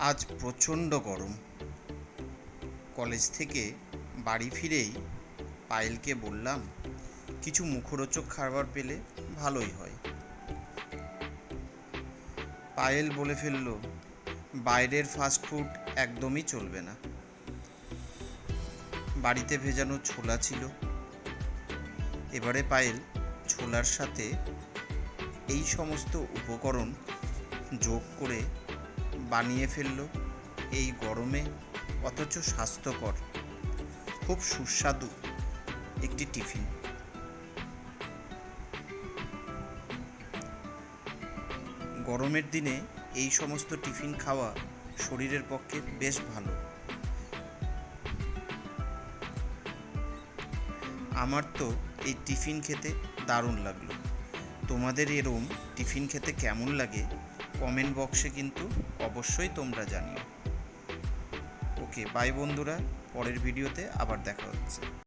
আজ প্রচণ্ড গরম। কলেজ থেকে বাড়ি ফিরেই পায়েলকে বললাম, কিছু মুখরোচক খাবার পেলে ভালোই হয়। পায়েল বলে ফেলল, বাইরের ফাস্ট ফুড একদমই চলবে না। বাড়িতে ভেজানো ছোলা ছিল। এবারে পায়েল ছোলার সাথে এই সমস্ত উপকরণ যোগ করে বানিয়ে ফেলল এই গরমে, অথচ স্বাস্থ্যকর। খুব সুস্বাদু একটি টিফিন। গরমের দিনে এই সমস্ত টিফিন খাওয়া শরীরের পক্ষে বেশ ভালো। আমার তো এই টিফিন খেতে দারুণ লাগল। তোমাদের এরম টিফিন খেতে কেমন লাগে? কমেন্ট বক্সে কিন্তু অবশ্যই তোমরা জানিও। ওকে বাই বন্ধুরা। পরের ভিডিওতে আবার দেখা হচ্ছে।